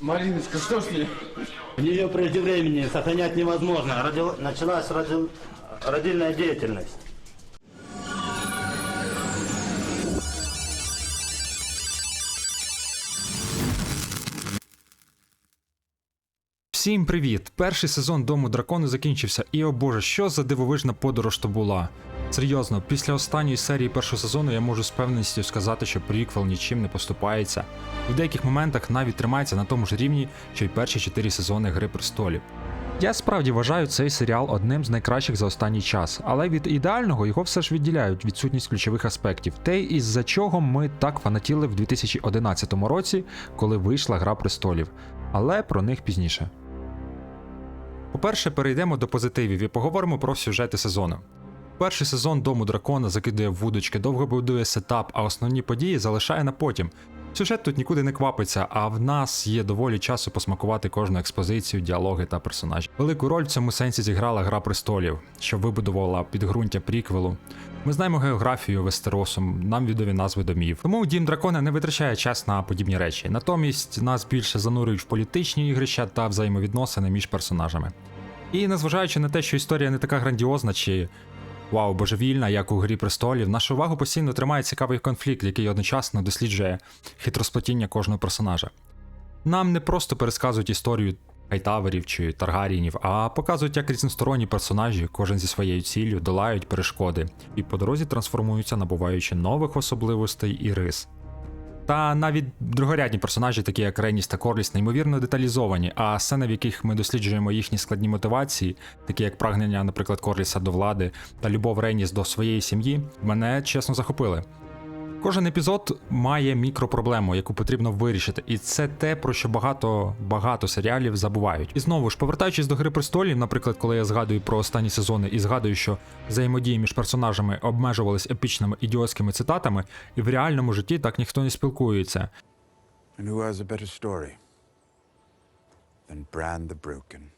Мариночка, что с ней? В нее прежде времени сохранять невозможно. Родил- Началась родил- родильная деятельность. Всім привіт! Перший сезон Дому дракону закінчився, і о боже, що за дивовижна подорож то була. Серйозно, після останньої серії першого сезону я можу з певністю сказати, що приквел нічим не поступається. І в деяких моментах навіть тримається на тому ж рівні, що й перші чотири сезони Гри престолів. Я справді вважаю цей серіал одним з найкращих за останній час, але від ідеального його все ж відділяють відсутність ключових аспектів, те, із-за чого ми так фанатіли в 2011 році, коли вийшла Гра престолів. Але про них пізніше. По-перше, перейдемо до позитивів і поговоримо про сюжети сезону. Перший сезон Дому дракона закидує вудочки, довго будує сетап, а основні події залишає на потім. Сюжет тут нікуди не квапиться, а в нас є доволі часу посмакувати кожну експозицію, діалоги та персонажі. Велику роль в цьому сенсі зіграла Гра престолів, що вибудувала підґрунтя приквелу. Ми знаємо географію Вестеросу, нам відомі назви домів. Тому Дім дракона не витрачає час на подібні речі. Натомість нас більше занурюють в політичні ігрища та взаємовідносини між персонажами. І незважаючи на те, що історія не така грандіозна чи вау, божевільна, як у Грі престолів, нашу увагу постійно тримає цікавий конфлікт, який одночасно досліджує хитросплетіння кожного персонажа. Нам не просто пересказують історію Хайтаверів чи Таргаріїнів, а показують, як різносторонні персонажі, кожен зі своєю ціллю, долають перешкоди і по дорозі трансформуються, набуваючи нових особливостей і рис. Та навіть другорядні персонажі, такі як Реніс та Корліс, неймовірно деталізовані, а сцени, в яких ми досліджуємо їхні складні мотивації, такі як прагнення, наприклад, Корліса до влади та любов Реніс до своєї сім'ї, мене чесно захопили. Кожен епізод має мікропроблему, яку потрібно вирішити, і це те, про що багато багато серіалів забувають. І знову ж, повертаючись до Гри престолів, наприклад, коли я згадую про останні сезони і згадую, що взаємодії між персонажами обмежувались епічними ідіотськими цитатами, і в реальному житті так ніхто не спілкується. And who has a better story than Bran the Broken?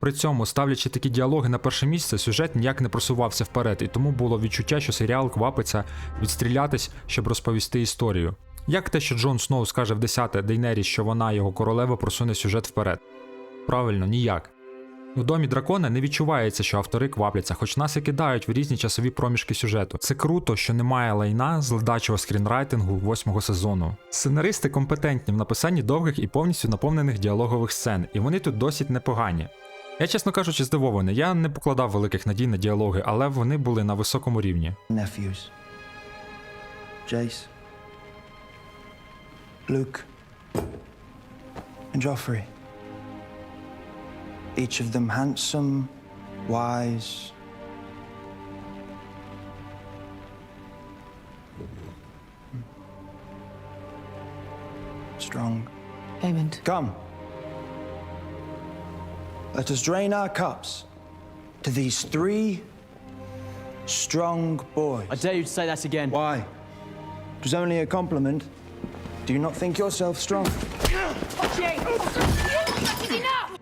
При цьому, ставлячи такі діалоги на перше місце, сюжет ніяк не просувався вперед, і тому було відчуття, що серіал квапиться відстрілятись, щоб розповісти історію. Як те, що Джон Сноу скаже в 10-те Дейнері, що вона його королева просуне сюжет вперед? Правильно, ніяк. У домі дракона не відчувається, що автори квапляться, хоч нас і кидають в різні часові проміжки сюжету. Це круто, що немає лайна з ледачого скрінрайтингу восьмого сезону. Сценаристи компетентні в написанні довгих і повністю наповнених діалогових сцен, і вони тут досить непогані. Я, чесно кажучи, здивований. Я не покладав великих надій на діалоги, але вони були на високому рівні. nephews Jace, Luke, and Joffrey. Each of them handsome, wise, strong. Aemond. Come. Let us drain our cups to these three strong boys. I dare you to say that again. Why? It was only a compliment. Do you not think yourself strong?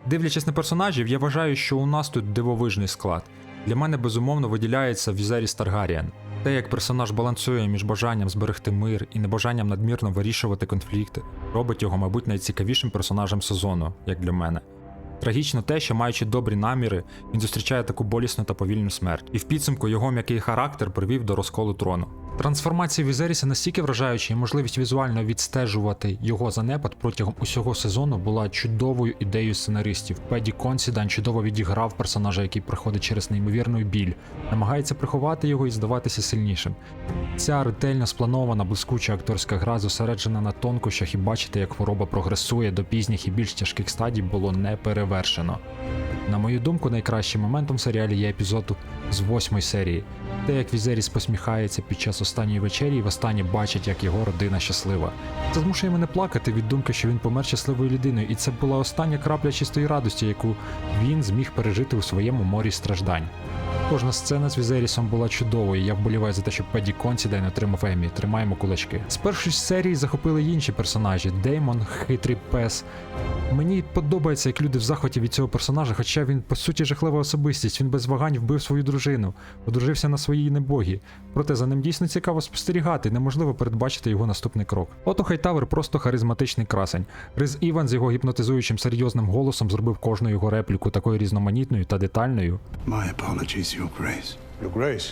Дивлячись на персонажів, я вважаю, що у нас тут дивовижний склад. Для мене безумовно виділяється Візеріс Таргаріен. Те, як персонаж балансує між бажанням зберегти мир і небажанням надмірно вирішувати конфлікти, робить його, мабуть, найцікавішим персонажем сезону, як для мене. Трагічно те, що маючи добрі наміри, він зустрічає таку болісну та повільну смерть, і в підсумку його м'який характер привів до розколу трону. Трансформація Візеріса настільки вражаюча, і можливість візуально відстежувати його занепад протягом усього сезону була чудовою ідеєю сценаристів. Педі Консідан чудово відіграв персонажа, який проходить через неймовірну біль, намагається приховати його і здаватися сильнішим. Ця ретельно спланована, блискуча акторська гра зосереджена на тонкощах і бачити, як хвороба прогресує до пізніх і більш тяжких стадій, було не перевершено. На мою думку, найкращим моментом в серіалі є епізод з восьмої серії, те, як Візеріс посміхається під час останньої вечері і востаннє бачить, як його родина щаслива. Це змушує мене плакати від думки, що він помер щасливою людиною, і це була остання крапля чистої радості, яку він зміг пережити у своєму морі страждань. Кожна сцена з Візерісом була чудовою. Я вболіваю за те, щоб Педі Консідайн отримав Еммі. Тримаємо кулачки. З першої серії захопили інші персонажі: Деймон, хитрий пес. Мені подобається, як люди в захваті від цього персонажа, хоча він по суті жахлива особистість. Він без вагань вбив свою дружину, одружився на своїй небогі. Проте за ним дійсно цікаво спостерігати, неможливо передбачити його наступний крок. Ото Хайтавер просто харизматичний красень. Риз Іван з його гіпнотизуючим серйозним голосом зробив кожну його репліку такою різноманітною та детальною. My apologies, Your Grace. Your Grace.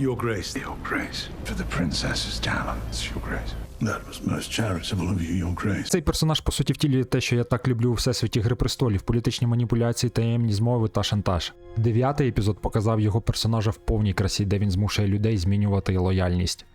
Your Grace. Your Grace. For the princess's talents, Your Grace. That was most charitable of you, Your Grace. Цей персонаж по суті втілює те, що я так люблю у всесвіті Гри престолів, політичні маніпуляції, таємні змови та шантаж. Дев'ятий епізод показав його персонажа в повній красі, де він змушує людей змінювати лояльність.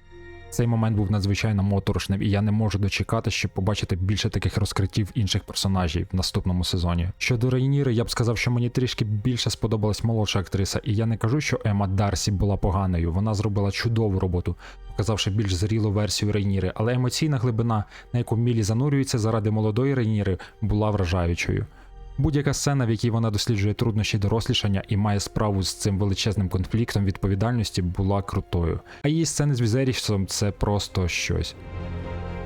Цей момент був надзвичайно моторошним, і я не можу дочекати, щоб побачити більше таких розкриттів інших персонажів в наступному сезоні. Щодо Рейніри, я б сказав, що мені трішки більше сподобалась молодша актриса, і я не кажу, що Ема Дарсі була поганою. Вона зробила чудову роботу, показавши більш зрілу версію Рейніри, але емоційна глибина, на яку Мілі занурюється заради молодої Рейніри, була вражаючою. Будь-яка сцена, в якій вона досліджує труднощі дорослішання і має справу з цим величезним конфліктом відповідальності, була крутою. А її сцени з Візерісом це просто щось.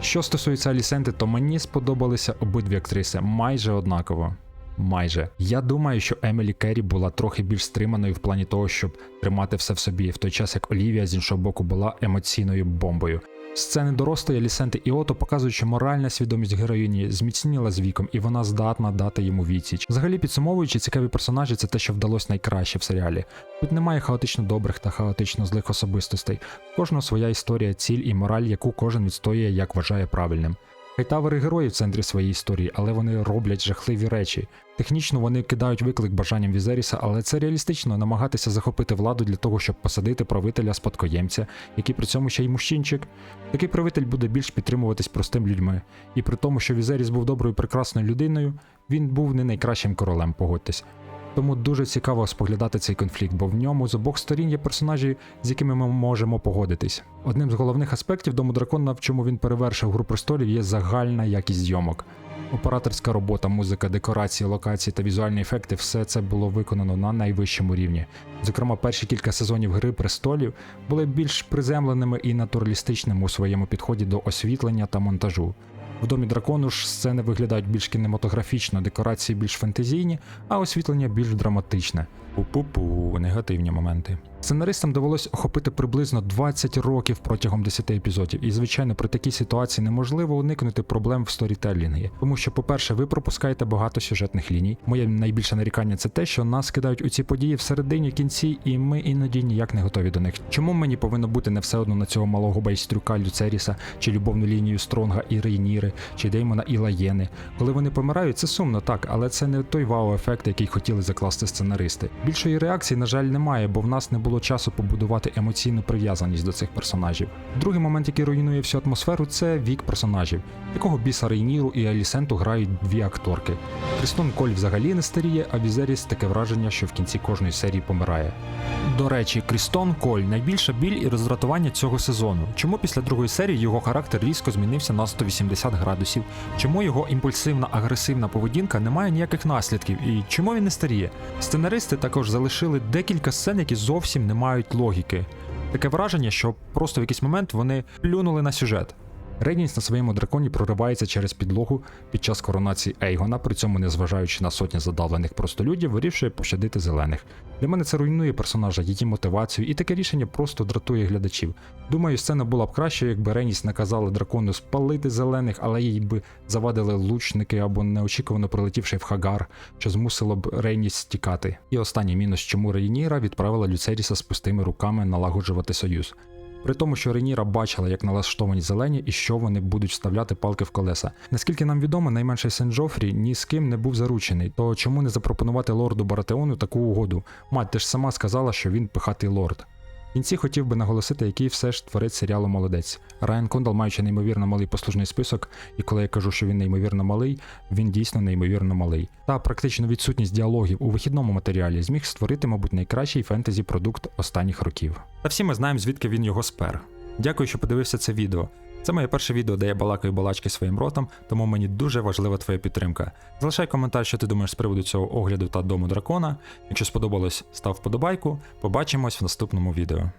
Що стосується Алісенти, то мені сподобалися обидві актриси майже однаково. Майже. Я думаю, що Емілі Керрі була трохи більш стриманою в плані того, щоб тримати все в собі, в той час як Олівія з іншого боку була емоційною бомбою. Сцени дорослої Лісенти і Ото показують, що моральна свідомість героїні зміцніла з віком, і вона здатна дати йому відсіч. Взагалі, підсумовуючи, цікаві персонажі це те, що вдалося найкраще в серіалі. Тут немає хаотично добрих та хаотично злих особистостей. Кожного своя історія, ціль і мораль, яку кожен відстоює, як вважає правильним. Хайтавери герої в центрі своєї історії, але вони роблять жахливі речі. Технічно вони кидають виклик бажанням Візеріса, але це реалістично намагатися захопити владу для того, щоб посадити правителя спадкоємця, який при цьому ще й мужчинчик. Такий правитель буде більш підтримуватись простим людьми. І при тому, що Візеріс був доброю прекрасною людиною, він був не найкращим королем, погодьтесь. Тому дуже цікаво споглядати цей конфлікт, бо в ньому з обох сторін є персонажі, з якими ми можемо погодитись. Одним з головних аспектів Дому дракона, в чому він перевершив гру престолів, є загальна якість зйомок. Операторська робота, музика, декорації, локації та візуальні ефекти все це було виконано на найвищому рівні. Зокрема, перші кілька сезонів Гри престолів були більш приземленими і натуралістичними у своєму підході до освітлення та монтажу. В домі дракону ж сцени виглядають більш кінематографічно, декорації більш фентезійні, а освітлення більш драматичне. Пу-пу-пу, негативні моменти. Сценаристам довелось охопити приблизно 20 років протягом 10 епізодів, і звичайно, при такій ситуації неможливо уникнути проблем в сторітелінгі. Тому що, по-перше, ви пропускаєте багато сюжетних ліній. Моє найбільше нарікання це те, що нас кидають у ці події в середині кінці, і ми іноді ніяк не готові до них. Чому мені повинно бути не все одно на цього малого байстрюка Люцеріса, чи любовну лінію Стронга і Рейніри, чи Деймона і Лаєни? Коли вони помирають, це сумно так, але це не той вау-ефект, який хотіли закласти сценаристи. Більшої реакції, на жаль, немає, бо в нас не було часу побудувати емоційну прив'язаність до цих персонажів. Другий момент, який руйнує всю атмосферу, це вік персонажів, якого біса Рейніру і Алісенту грають дві акторки. Крістон Коль взагалі не старіє, а Візеріс таке враження, що в кінці кожної серії помирає. До речі, Крістон Коль найбільша біль і роздратування цього сезону. Чому після другої серії його характер різко змінився на 180 градусів? Чому його імпульсивна агресивна поведінка не має ніяких наслідків? І чому він не старіє? Сценаристи також залишили декілька сцен, які зовсім не мають логіки. Таке враження, що просто в якийсь момент вони плюнули на сюжет. Рейніс на своєму драконі проривається через підлогу під час коронації Ейгона, при цьому незважаючи на сотні задавлених простолюдів, вирішує пощадити зелених. Для мене це руйнує персонажа, її мотивацію, і таке рішення просто дратує глядачів. Думаю, сцена була б краще, якби Реніс наказала дракону спалити зелених, але їй би завадили лучники або неочікувано прилетівши в Хагар, що змусило б Рейніс тікати. І останній мінус, чому Рейніра відправила Люцеріса з пустими руками налагоджувати союз. При тому, що Реніра бачила, як налаштовані зелені і що вони будуть вставляти палки в колеса. Наскільки нам відомо, найменший сен Джофрі ні з ким не був заручений, то чому не запропонувати лорду Баратеону таку угоду? Мать, ти ж сама сказала, що він пихатий лорд. Кінці хотів би наголосити, який все ж творець серіалу молодець. Райан Кондал, маючи неймовірно малий послужний список, і коли я кажу, що він неймовірно малий, він дійсно неймовірно малий. Та практично відсутність діалогів у вихідному матеріалі зміг створити, мабуть, найкращий фентезі продукт останніх років. Та всі ми знаємо, звідки він його спер. Дякую, що подивився це відео. Це моє перше відео, де я балакаю балачки своїм ротом, тому мені дуже важлива твоя підтримка. Залишай коментар, що ти думаєш з приводу цього огляду та дому дракона. Якщо сподобалось, став вподобайку. Побачимось в наступному відео.